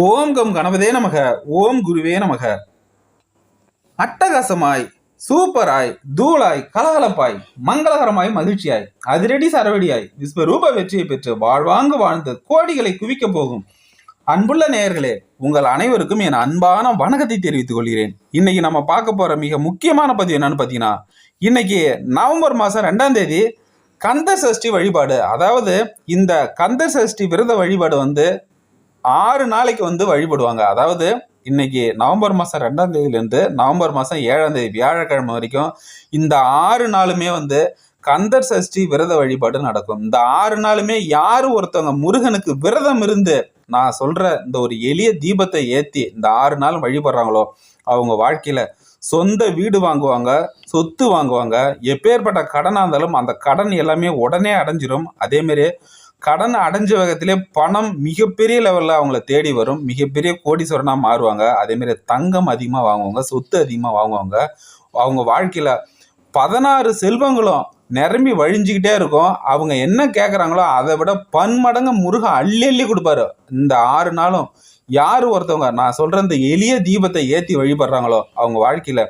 ஓம் come கணபதே நமக ஓம் குருவே நமக. அட்டகாசமாய் சூப்பராய் தூளாய் கலகலப்பாய் மங்களகரமாய் மகிழ்ச்சியாய் அதிரடி சரவடியாய் விஸ்வரூப வெற்றியை பெற்று வாழ்வாங்கு வாழ்ந்து கோடிகளை குவிக்க போகும். அன்புள்ள நேயர்களே உங்கள் அனைவருக்கும் என் அன்பான வணக்கத்தை தெரிவித்துக் கொள்கிறேன். இன்னைக்கு நம்ம பார்க்க போற மிக முக்கியமான பதிவு என்னன்னு பார்த்தீங்கன்னா இன்னைக்கு நவம்பர் மாதம் ரெண்டாம் தேதி கந்தர் சஷ்டி வழிபாடு. அதாவது இந்த கந்தர் சஷ்டி விரத வழிபாடு வந்து ஆறு நாளைக்கு வந்து வழிபடுவாங்க. அதாவது இன்னைக்கு நவம்பர் மாதம் ரெண்டாம் தேதியிலேருந்து நவம்பர் மாதம் ஏழாம் தேதி வியாழக்கிழமை வரைக்கும் இந்த ஆறு நாளுமே வந்து கந்தர் சஷ்டி விரத வழிபாடு நடக்கும். இந்த ஆறு நாளுமே யார் ஒருத்தவங்க முருகனுக்கு விரதம் இருந்து நான் சொல்ற இந்த ஒரு எளிய தீபத்தை ஏற்றி இந்த ஆறு நாள் வழிபடுறாங்களோ அவங்க வாழ்க்கையில சொந்த வீடு வாங்குவாங்க சொத்து வாங்குவாங்க எப்பேற்பட்ட கடனாக இருந்தாலும் அந்த கடன் எல்லாமே உடனே அடைஞ்சிரும். அதேமாரி கடன் அடைஞ்ச வேகத்திலே பணம் மிகப்பெரிய லெவலில் அவங்கள தேடி வரும். மிகப்பெரிய கோடீஸ்வரனாக மாறுவாங்க. அதேமாரி தங்கம் அதிகமாக வாங்குவாங்க சொத்து அதிகமாக வாங்குவாங்க. அவங்க வாழ்க்கையில் பதினாறு செல்வங்களும் நிரம்பி வழிஞ்சிக்கிட்டே இருக்கும். அவங்க என்ன கேட்குறாங்களோ அதை விட பன்மடங்கு முருகன் அள்ளி அள்ளி கொடுப்பாரு. இந்த ஆறு நாளும் யார் ஒருத்தவங்க நான் சொல்கிற இந்த எளிய தீபத்தை ஏற்றி வழிபடுறாங்களோ அவங்க வாழ்க்கையில்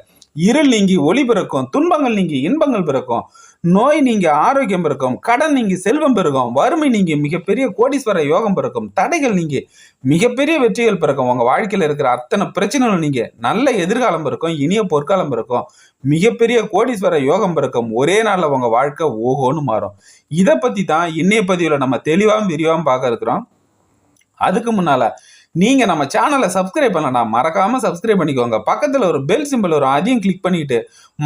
இருள் நீங்கி ஒளி பிறக்கும் துன்பங்கள் நீங்கி இன்பங்கள் பிறக்கும். நோய் நீங்க ஆரோக்கியம் பெருக்கும் கடன் நீங்க செல்வம் பெருக்கும் வறுமை நீங்க மிகப்பெரிய கோடீஸ்வர யோகம் பிறக்கும் தடைகள் நீங்க மிகப்பெரிய வெற்றிகள் பிறக்கும் உங்க வாழ்க்கையில் இருக்கிற அத்தனை பிரச்சனைகளும் நீங்க நல்ல எதிர்காலம் இருக்கும் இனிய பொற்காலம் இருக்கும் மிகப்பெரிய கோடீஸ்வர யோகம் பிறக்கும் ஒரே நாள்ல உங்க வாழ்க்கை ஓகோன்னு மாறும். இதை பத்தி தான் இன்னைய பதிவுல நம்ம தெளிவாகவும் விரிவாகவும் பார்க்க இருக்கிறோம். அதுக்கு முன்னால நீங்கள் நம்ம சேனலை சப்ஸ்கிரைப் பண்ணலாம் மறக்காமல் சப்ஸ்கிரைப் பண்ணிக்கோங்க. பக்கத்தில் ஒரு பெல் சிம்பிள் வரும் அதையும் கிளிக் பண்ணிவிட்டு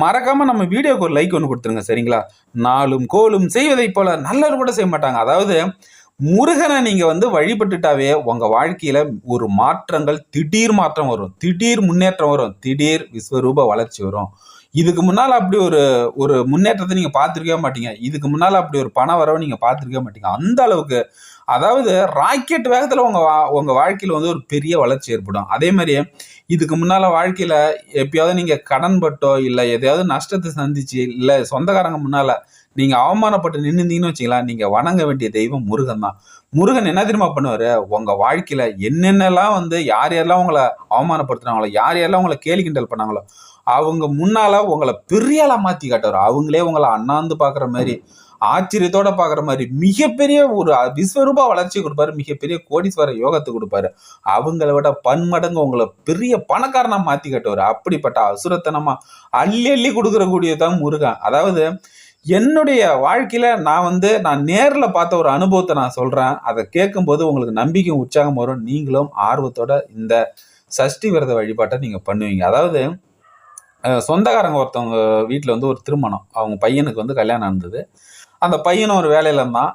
மறக்காமல் நம்ம வீடியோக்கு ஒரு லைக் ஒன்று கொடுத்துருங்க சரிங்களா? நாளும் கோலும் செய்வதைப் போல் நல்லவர் கூட செய்ய மாட்டாங்க. அதாவது முருகனை நீங்கள் வந்து வழிபட்டுட்டாவே உங்கள் வாழ்க்கையில் ஒரு மாற்றங்கள் திடீர் மாற்றம் வரும். திடீர் முன்னேற்றம் வரும். திடீர் விஸ்வரூப வளர்ச்சி வரும். இதுக்கு முன்னால் அப்படி ஒரு ஒரு முன்னேற்றத்தை நீங்கள் பார்த்துருக்கவே மாட்டீங்க. இதுக்கு முன்னால் அப்படி ஒரு பண வரவை நீங்கள் பார்த்துருக்கவே மாட்டீங்க. அந்த அளவுக்கு அதாவது ராக்கெட் வேகத்தில் உங்கள் வா உங்கள் வாழ்க்கையில் வந்து ஒரு பெரிய வளர்ச்சி ஏற்படும். அதே மாதிரி இதுக்கு முன்னால் வாழ்க்கையில் எப்பயாவது நீங்கள் கடன் பட்டோ இல்லை எதையாவது நஷ்டத்தை சந்திச்சு இல்லை சொந்தக்காரங்க முன்னால் நீங்கள் அவமானப்பட்டு நின்றுந்தீங்கன்னு வச்சிங்களேன் நீங்கள் வணங்க வேண்டிய தெய்வம் முருகன் தான். முருகன் என்ன தெரியுமா பண்ணுவார்? உங்கள் வாழ்க்கையில் என்னென்னலாம் வந்து யார் யாரெல்லாம் உங்களை அவமானப்படுத்துனாங்களோ யார் யாரெல்லாம் உங்களை கேலி கிண்டல் பண்ணாங்களோ அவங்க முன்னால் உங்களை பெரிய ஆளாக மாற்றி காட்டுவார். அவங்களே உங்களை அண்ணாந்து பார்க்குற மாதிரி ஆச்சரியத்தோட பார்க்குற மாதிரி மிகப்பெரிய ஒரு விஸ்வரூபா வளர்ச்சி கொடுப்பாரு. மிகப்பெரிய கோடீஸ்வர யோகத்தை கொடுப்பாரு. அவங்கள விட பன்மடங்கு உங்களை பெரிய பணக்காரனா மாத்தி கட்டுவாரு. அப்படிப்பட்ட அசுரத்தனமா அள்ளி அள்ளி கொடுக்கற கூடியதான் முருகன். அதாவது என்னுடைய வாழ்க்கையில் நான் வந்து நான் நேரில் பார்த்த ஒரு அனுபவத்தை நான் சொல்கிறேன் அதை கேட்கும்போது உங்களுக்கு நம்பிக்கை உற்சாகம் வரும். நீங்களும் ஆர்வத்தோட இந்த சஷ்டி விரத வழிபாட்டை நீங்கள் பண்ணுவீங்க. அதாவது சொந்தக்காரங்க ஒருத்தவங்க வீட்டில் வந்து ஒரு திருமணம். அவங்க பையனுக்கு வந்து கல்யாணம் இருந்தது அந்த பையனும் ஒரு வேலையில் இருந்தான்.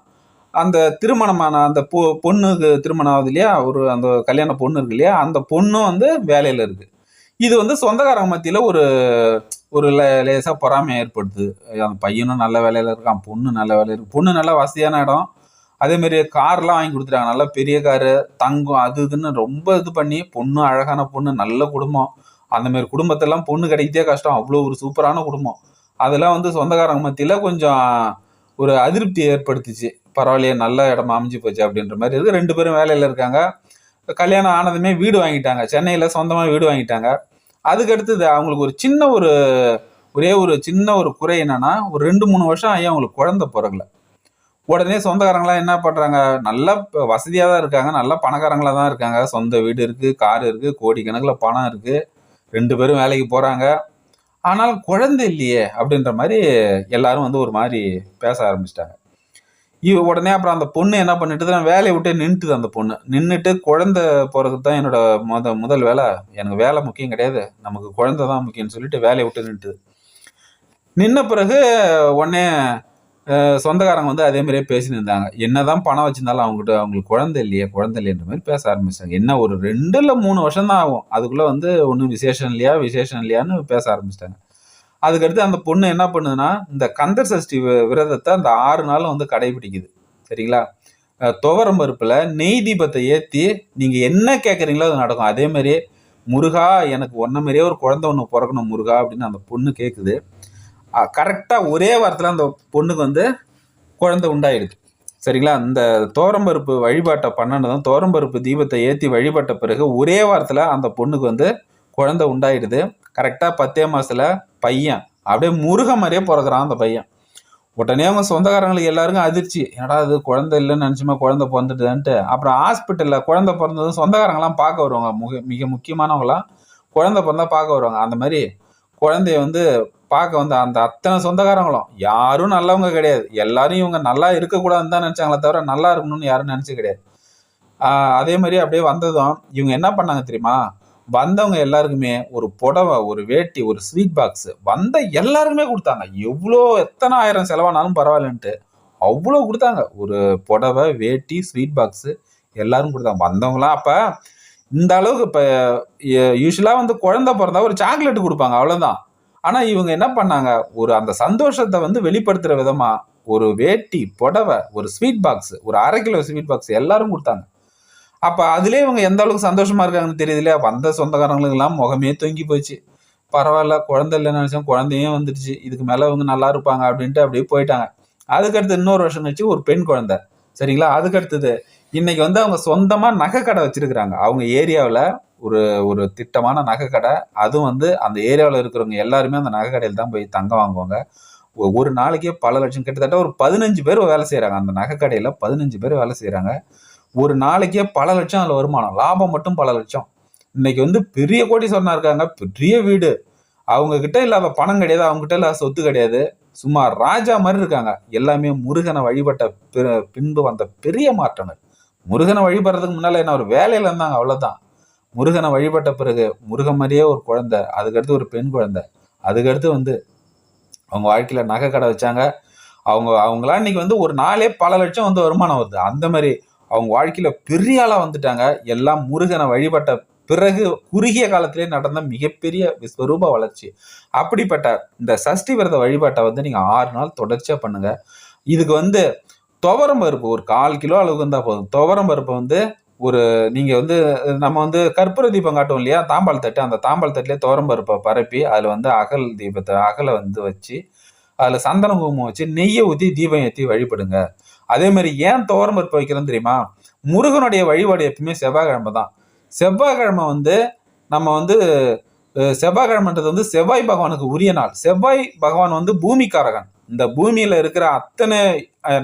அந்த திருமணமான அந்த பொ பொண்ணுக்கு திருமணம் ஆகுது இல்லையா? ஒரு அந்த கல்யாண பொண்ணு இருக்கு இல்லையா? அந்த பொண்ணும் வந்து வேலையில் இருக்குது இது வந்து சொந்தக்காரங்க மத்தியில் ஒரு ஒரு லே லேசாக பொறாமை ஏற்படுது அந்த பையனும் நல்ல வேலையில் இருக்கான் பொண்ணு நல்ல வேலையில் இருக்கு. பொண்ணு நல்ல வசதியான இடம். அதேமாரி கார்லாம் வாங்கி கொடுத்துட்டாங்க. நல்லா பெரிய காரு தங்கம் அது இதுன்னு ரொம்ப இது பண்ணி பொண்ணு அழகான பொண்ணு நல்ல குடும்பம். அந்தமாரி குடும்பத்தெல்லாம் பொண்ணு கிடைக்கிறதே கஷ்டம். அவ்வளோ ஒரு சூப்பரான குடும்பம். அதெல்லாம் வந்து சொந்தக்காரங்க மத்தியில் கொஞ்சம் ஒரு அதிருப்தி ஏற்படுத்துச்சு. பரவாயில்லையே நல்ல இடமா அமைஞ்சு போச்சு அப்படின்ற மாதிரி இருக்குது ரெண்டு பேரும் வேலையில் இருக்காங்க. கல்யாணம் ஆனதுமே வீடு வாங்கிட்டாங்க. சென்னையில் சொந்தமாக வீடு வாங்கிட்டாங்க. அதுக்கு அடுத்தது அவங்களுக்கு ஒரு சின்ன ஒரு ஒரே ஒரு சின்ன ஒரு குறை என்னன்னா ஒரு ரெண்டு மூணு வருஷம் ஐயா அவங்களுக்கு குழந்தை பிறகுல உடனே சொந்தக்காரங்களாம் என்ன பண்ணுறாங்க நல்லா வசதியாக தான் இருக்காங்க. நல்லா பணக்காரங்களாக தான் இருக்காங்க. சொந்த வீடு இருக்குது கார் இருக்குது கோடிக்கணக்கில் பணம் இருக்குது ரெண்டு பேரும் வேலைக்கு போகிறாங்க ஆனால் குழந்தை இல்லையே அப்படின்ற மாதிரி எல்லாரும் வந்து ஒரு மாதிரி பேச ஆரம்பிச்சிட்டாங்க. இவ உடனே அப்புறம் அந்த பொண்ணு என்ன பண்ணிட்டு நான் வேலையை விட்டு நின்றுட்டுது அந்த பொண்ணு. நின்றுட்டு குழந்தை போகிறதுக்கு தான் என்னோட முத முதல் வேலை. எனக்கு வேலை முக்கியம் கிடையாது. நமக்கு குழந்தை தான் முக்கியம்னு சொல்லிட்டு வேலையை விட்டு நின்றுட்டுது நின்ன பிறகு உடனே சொந்தக்காரங்க வந்து அதே மாதிரியே பேசின்னு இருந்தாங்க. என்னதான் பணம் வச்சிருந்தாலும் அவங்ககிட்ட அவங்களுக்கு குழந்தை இல்லையே குழந்தை இல்லையன்ற மாதிரி பேச ஆரம்பிச்சிட்டாங்க என்ன ஒரு ரெண்டு இல்லை மூணு வருஷம் தான் ஆகும். அதுக்குள்ளே வந்து ஒன்றும் விசேஷம் இல்லையா விசேஷம் இல்லையான்னு பேச ஆரம்பிச்சிட்டாங்க. அதுக்கடுத்து அந்த பொண்ணு என்ன பண்ணுதுன்னா இந்த கந்தர் சஷ்டி வி- விரதத்தை அந்த ஆறு நாளும் வந்து கடைபிடிக்குது. சரிங்களா? துவரம் பருப்பில் நெய் தீபத்தை ஏற்றி நீங்கள் என்ன கேட்குறீங்களோ அது நடக்கும். அதே மாதிரி முருகா எனக்கு ஒன்றை மாதிரியே ஒரு குழந்தை ஒன்று பிறக்கணும் முருகா அப்படின்னு அந்த பொண்ணு கேட்குது கரெக்டாக ஒரே வாரத்தில் அந்த பொண்ணுக்கு வந்து குழந்தை உண்டாயிடுது. சரிங்களா? அந்த தோரம்பருப்பு வழிபாட்டை பண்ணனதும் தோரம்பருப்பு தீபத்தை ஏற்றி வழிபட்ட பிறகு ஒரே வாரத்தில் அந்த பொண்ணுக்கு வந்து குழந்தை உண்டாயிடுது. கரெக்டாக பத்தே மாதத்தில் பையன். அப்படியே முருக மாதிரியே பிறகுறான் அந்த பையன். உடனே அவங்க சொந்தக்காரங்களுக்கு எல்லாருக்கும் அதிர்ச்சி. என்னடா இது குழந்தை இல்லைன்னு நினச்சுமா குழந்தை பிறந்துட்டுதான்ட்டு. அப்புறம் ஹாஸ்பிட்டலில் குழந்தை பிறந்ததும் சொந்தக்காரங்களாம் பார்க்க வருவாங்க. முக மிக முக்கியமானவங்களாம் குழந்தை பிறந்தா பார்க்க வருவாங்க. அந்த மாதிரி குழந்தைய வந்து பார்க்க வந்த அந்த அத்தனை சொந்தக்காரங்களும் யாரும் நல்லவங்க கிடையாது. எல்லாரும் இவங்க நல்லா இருக்கக்கூடாதுன்னு தான் நினச்சாங்களே தவிர நல்லா இருக்கணும்னு யாரும் நினச்சி கிடையாது. அதே மாதிரி அப்படியே வந்ததும் இவங்க என்ன பண்ணாங்க தெரியுமா? வந்தவங்க எல்லாருக்குமே ஒரு புடவை ஒரு வேட்டி ஒரு ஸ்வீட் பாக்ஸ் வந்த எல்லாருக்குமே கொடுத்தாங்க. எவ்வளோ எத்தனை ஆயிரம் செலவானாலும் பரவாயில்லன்ட்டு அவ்வளோ கொடுத்தாங்க. ஒரு புடவை வேட்டி ஸ்வீட் பாக்ஸு எல்லாரும் கொடுத்தாங்க. வந்தவங்களாம் அப்போ இந்த அளவுக்கு இப்போ யூஸ்வலாக வந்து குழந்தை பிறந்தா ஒரு சாக்லேட் கொடுப்பாங்க. அவ்வளோதான் ஆனால் இவங்க என்ன பண்ணாங்க? ஒரு அந்த சந்தோஷத்தை வந்து வெளிப்படுத்துகிற விதமாக ஒரு வேட்டி புடவை ஒரு ஸ்வீட் பாக்ஸ் ஒரு அரை கிலோ ஸ்வீட் பாக்ஸ் எல்லாரும் கொடுத்தாங்க. அப்போ அதுலேயே இவங்க எந்த அளவுக்கு சந்தோஷமா இருக்காங்கன்னு தெரியுது இல்லையா வந்த சொந்தக்காரங்களுக்கெல்லாம் முகமே தொங்கி போச்சு. பரவாயில்ல குழந்தை இல்லைன்னு நினச்சோம் குழந்தையும் வந்துடுச்சு இதுக்கு மேலே இவங்க நல்லா இருப்பாங்க அப்படின்ட்டு அப்படியே போயிட்டாங்க. அதுக்கடுத்து இன்னொரு வருஷம் கழிச்சு ஒரு பெண் குழந்தை. சரிங்களா? அதுக்கடுத்தது இன்னைக்கு வந்து அவங்க சொந்தமாக நகைக்கடை வச்சிருக்கிறாங்க. அவங்க ஏரியாவில் ஒரு ஒரு திட்டமான நகைக்கடை. அதுவும் வந்து அந்த ஏரியாவில் இருக்கிறவங்க எல்லாருமே அந்த நகைக்கடையில் தான் போய் தங்கம் வாங்குவாங்க. ஒ- ஒரு நாளைக்கே பல லட்சம். கிட்டத்தட்ட ஒரு பதினஞ்சு பேர் வேலை செய்கிறாங்க அந்த நகைக்கடையில் பதினஞ்சு பேர் வேலை செய்கிறாங்க ஒரு நாளைக்கே பல லட்சம் அதில் வருமானம். லாபம் மட்டும் பல லட்சம். இன்னைக்கு வந்து பெரிய கோடீஸ்வரனாக இருக்காங்க. பெரிய வீடு. அவங்க கிட்ட இல்லாத பணம் கிடையாது. அவங்க கிட்ட இல்லாத சொத்து கிடையாது. சும்மா ராஜா மாதிரி இருக்காங்க. எல்லாமே முருகனை வழிபட்ட பிற- பின்பு வந்த பெரிய மாற்றனர் முருகனை வழிபடுறதுக்கு முன்னால் என்ன ஒரு வேலையில இருந்தாங்க. அவ்வளோதான் முருகனை வழிபட்ட பிறகு முருகன் மாதிரியே ஒரு குழந்தை அதுக்கடுத்து ஒரு பெண் குழந்தை. அதுக்கடுத்து வந்து அவங்க வாழ்க்கையில் நகை கடை வச்சாங்க. அவங்க அவங்களாம் இன்னைக்கு வந்து ஒரு நாளே பல லட்சம் வந்து வருமானம் வருது. அந்த மாதிரி அவங்க வாழ்க்கையில் பெரிய ஆளாக வந்துட்டாங்க. எல்லாம் முருகனை வழிபட்ட பிறகு குறுகிய காலத்திலே நடந்த மிகப்பெரிய விஸ்வரூப வளர்ச்சி. அப்படிப்பட்ட இந்த சஷ்டி விரத வழிபாட்டை வந்து நீங்கள் ஆறு நாள் தொடர்ச்சியாக பண்ணுங்க. இதுக்கு வந்து துவரம் பருப்பு ஒரு கால் கிலோ அளவுக்கு இருந்தால் போதும். துவரம் பருப்பு வந்து ஒரு நீங்கள் வந்து நம்ம வந்து கற்பூர தீபம் காட்டுவோம் இல்லையா? தாம்பால் தட்டு. அந்த தாம்பால் தட்டிலே துவரம் பருப்பை பரப்பி அதில் வந்து அகல் தீபத்தை அகலை வந்து வச்சு அதில் சந்தன குங்குமம் வச்சு நெய்யை ஊற்றி தீபம் ஏற்றி வழிபடுங்க. அதே மாதிரி ஏன் துவரம் பருப்பு வைக்கிறோம் தெரியுமா? முருகனுடைய வழிபாடு எப்பயுமே செவ்வாய்க்கிழமை தான். செவ்வாய்க்கிழமை வந்து நம்ம வந்து செவ்வாய்க்கிழமைன்றது வந்து செவ்வாய் பகவானுக்கு உரிய நாள். செவ்வாய் பகவான் வந்து பூமிக்காரகன். இந்த பூமியில இருக்கிற அத்தனை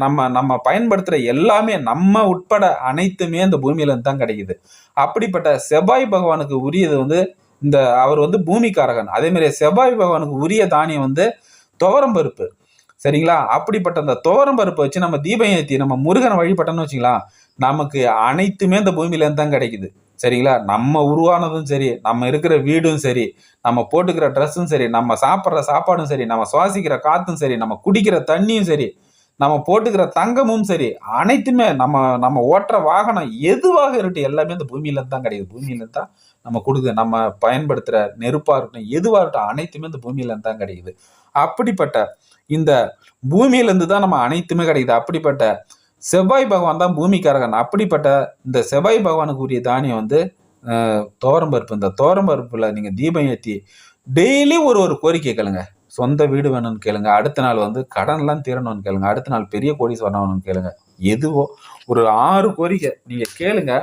நம்ம நம்ம பயன்படுத்துகிற எல்லாமே நம்ம உட்பட அனைத்துமே இந்த பூமியில இருந்து தான் கிடைக்குது. அப்படிப்பட்ட செவ்வாய் பகவானுக்கு உரியது வந்து இந்த அவர் வந்து பூமிக்காரகன். அதே மாதிரி செவ்வாய் பகவானுக்கு உரிய தானியம் வந்து துவரம் பருப்பு. சரிங்களா? அப்படிப்பட்ட அந்த துவரம் பருப்பை வச்சு நம்ம தீபம் ஏற்றி நம்ம முருகனை வழிபட்டோம்னு வச்சுங்களா நமக்கு அனைத்துமே இந்த பூமியிலேருந்து தான் கிடைக்குது. சரிங்களா? நம்ம உருவானதும் சரி நம்ம இருக்கிற வீடும் சரி நம்ம போட்டுக்கிற ட்ரெஸ்ஸும் சரி நம்ம சாப்பிட்ற சாப்பாடும் சரி நம்ம சுவாசிக்கிற காத்தும் சரி நம்ம குடிக்கிற தண்ணியும் சரி நம்ம போட்டுக்கிற தங்கமும் சரி அனைத்துமே நம்ம நம்ம ஓட்டுற வாகனம் எதுவாக இருக்கட்டும் எல்லாமே இந்த பூமியில தான் கிடைக்குது. பூமியிலேருந்து தான் நம்ம கொடுக்குது. நம்ம பயன்படுத்துகிற நெருப்பாக இருக்கட்டும் எதுவாக இருக்கட்டும் அனைத்துமே இந்த பூமியில இருந்து தான் கிடைக்குது. அப்படிப்பட்ட இந்த பூமியிலேருந்து தான் நம்ம அனைத்துமே கிடைக்குது. அப்படிப்பட்ட செவ்வாய் பகவான் தான் பூமிக்காரகன். அப்படிப்பட்ட இந்த செவ்வாய் பகவானுக்கு உரிய தானியம் வந்து தோரம்பருப்பு துவரம்பருப்பு இந்த தோரம்பருப்பில் நீங்கள் தீபம் ஏற்றி டெய்லி ஒரு ஒரு கோரிக்கை கேளுங்க. சொந்த வீடு வேணும்னு கேளுங்க. அடுத்த நாள் வந்து கடன்லாம் தீரணும்னு கேளுங்க. அடுத்த நாள் பெரிய கோடீஸ்வரன் வேணும்னு கேளுங்க. எதுவோ ஒரு ஆறு கோரிக்கை நீங்கள் கேளுங்க.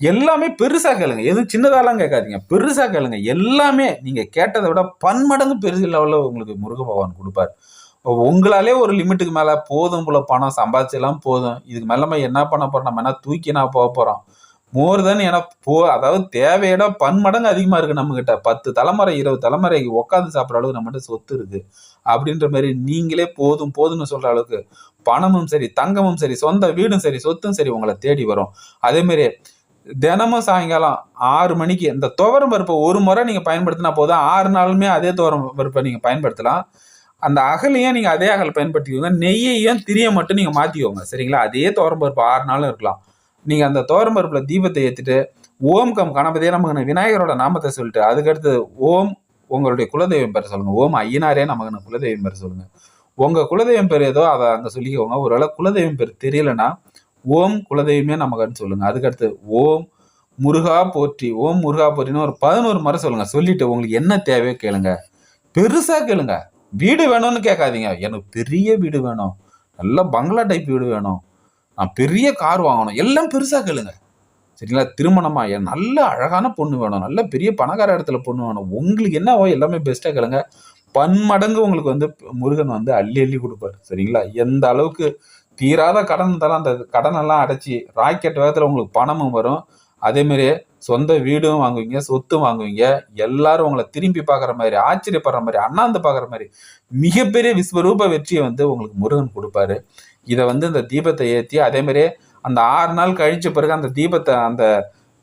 எல்லாமே பெருசாக கேளுங்க. எதுவும் சின்னதாலாம் கேட்காதீங்க. பெருசாக கேளுங்க. எல்லாமே நீங்கள் கேட்டதை விட பன்மடங்கு பெருசு லெவலில் உங்களுக்கு முருக பகவான் கொடுப்பார். உங்களாலே ஒரு லிமிட்டுக்கு மேலே போதும் போல பணம் சம்பாதிச்செல்லாம் போதும். இதுக்கு மேலே நம்ம என்ன பண்ண போகிறோம் நம்ம என்ன தூக்கி நான் போக போகிறோம் மோர் தென் ஏன்னா போ அதாவது தேவையிட பன்மடங்கு அதிகமாக இருக்குது நம்மக்கிட்ட பத்து தலைமுறை இருபது தலைமுறைக்கு உட்காந்து சாப்பிட்ற அளவுக்கு நம்மகிட்ட சொத்து இருக்குது அப்படின்ற மாதிரி நீங்களே போதும் போதும்னு சொல்கிற அளவுக்கு பணமும் சரி தங்கமும் சரி சொந்த வீடும் சரி சொத்தும் சரி உங்களை தேடி வரும். அதேமாரி தினமும் சாயங்காலம் ஆறு மணிக்கு இந்த துவரம் பருப்பை ஒரு முறை நீங்கள் பயன்படுத்தினா போதும். ஆறு நாளுமே அதே துவரம் பருப்பை நீங்கள் பயன்படுத்தலாம். அந்த அகலையும் நீங்கள் அதே அகல் பயன்படுத்திக்கோங்க. நெய்யையும் திரிய மட்டும் நீங்கள் மாற்றிக்கோங்க சரிங்களா? அதே துவரம் பருப்பு ஆறு நாளும் இருக்கலாம். நீங்கள் அந்த துவரம் தீபத்தை ஏற்றிட்டு ஓம் கம் கணபதியே நமக்கு விநாயகரோட நாமத்தை சொல்லிட்டு அதுக்கடுத்து ஓம் உங்களுடைய குலதெய்வம் பேர் சொல்லுங்கள் ஓம் ஐயனாரே நமக்கு குலதெய்வம் பேர் சொல்லுங்கள் உங்கள் குலதெய்வம் பேர் ஏதோ அதை அங்கே சொல்லிக்கோங்க. ஒருவேளை குலதெய்வம் பேர் தெரியலனா ஓம் குலதெய்வமே நமக்குன்னு சொல்லுங்கள் அதுக்கடுத்து ஓம் முருகா போற்றி. ஓம் முருகா போற்றின்னு ஒரு பதினோரு முறை சொல்லுங்கள் சொல்லிட்டு உங்களுக்கு என்ன தேவையோ கேளுங்க. பெருசாக கேளுங்க. வீடு வேணும்னு கேட்காதீங்க. எனக்கு பெரிய வீடு வேணும். நல்ல பங்களா டைப் வீடு வேணும். நான் பெரிய கார் வாங்கணும். எல்லாம் பெருசாக கேளுங்க. சரிங்களா? திருமணமா? என் நல்ல அழகான பொண்ணு வேணும். நல்ல பெரிய பணக்கார இடத்துல பொண்ணு வேணும். உங்களுக்கு என்னவோ எல்லாமே பெஸ்ட்டாக கேளுங்க. பன்மடங்கு உங்களுக்கு வந்து முருகன் வந்து அள்ளி அள்ளி கொடுப்பாரு. சரிங்களா? எந்த அளவுக்கு தீராத கடன் தரலாம் அந்த கடனெல்லாம் அடைச்சி ராக்கெட் வேகத்தில் உங்களுக்கு பணமும் வரும். அதே மாதிரியே சொந்த வீடும் வாங்குவீங்க சொத்தும் வாங்குவீங்க. எல்லாரும் உங்களை திரும்பி பார்க்குற மாதிரி ஆச்சரியப்படுற மாதிரி அண்ணாந்து பார்க்குற மாதிரி மிகப்பெரிய விஸ்வரூப வெற்றியை வந்து உங்களுக்கு முருகன் கொடுப்பாரு. இதை வந்து இந்த தீபத்தை ஏற்றி அதே மாதிரியே அந்த ஆறு நாள் கழிச்ச பிறகு அந்த தீபத்தை அந்த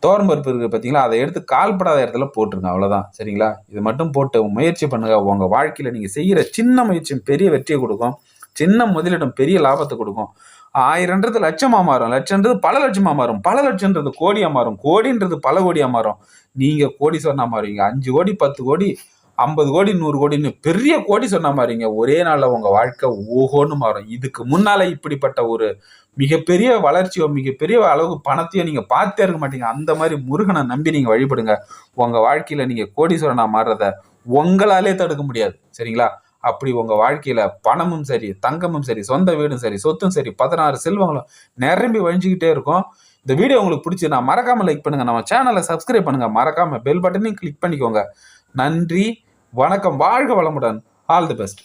தோரம் பருப்பு இருக்குது பார்த்தீங்களா அதை எடுத்து கால்படாத இடத்துல போட்டுருங்க அவ்வளோதான் சரிங்களா? இது மட்டும் போட்டு முயற்சி பண்ணுங்க. உங்கள் வாழ்க்கையில் நீங்கள் செய்கிற சின்ன முயற்சி பெரிய வெற்றியை கொடுக்கும். சின்ன முதலிடம் பெரிய லாபத்தை கொடுக்கும். ஆயிரன்றது லட்சமாக மாறும். லட்சன்றது பல லட்சமாக மாறும். பல லட்சன்றது கோடியாக மாறும். கோடின்றது பல கோடியாக மாறும். நீங்கள் கோடி சொன்னால் மாறுவீங்க. அஞ்சு கோடி பத்து கோடி ஐம்பது கோடி நூறு கோடின்னு பெரிய கோடி சொன்ன மாதிரிங்க ஒரே நாளில் உங்கள் வாழ்க்கை ஓஹோன்னு மாறும். இதுக்கு முன்னால் இப்படிப்பட்ட ஒரு மிகப்பெரிய வளர்ச்சியோ மிகப்பெரிய அளவு பணத்தையோ நீங்கள் பார்த்தே இருக்க மாட்டீங்க. அந்த மாதிரி முருகனை நம்பி நீங்கள் வழிபடுங்க. உங்கள் வாழ்க்கையில் நீங்கள் கோடீஸ்வரனா மாறுறத உங்களாலே தடுக்க முடியாது. சரிங்களா? அப்படி உங்கள் வாழ்க்கையில் பணமும் சரி தங்கமும் சரி சொந்த வீடும் சரி சொத்தும் சரி பதினாறு செல்வங்களும் நிரம்பி வழிஞ்சிக்கிட்டே இருக்கும். இந்த வீடியோ உங்களுக்கு பிடிச்சி நான் மறக்காமல் லைக் பண்ணுங்கள் நம்ம சேனலை சப்ஸ்கிரைப் பண்ணுங்கள் மறக்காமல் பெல் பட்டனையும் கிளிக் பண்ணிக்கோங்க. நன்றி வணக்கம் வாழ்க வளமுடன். All the best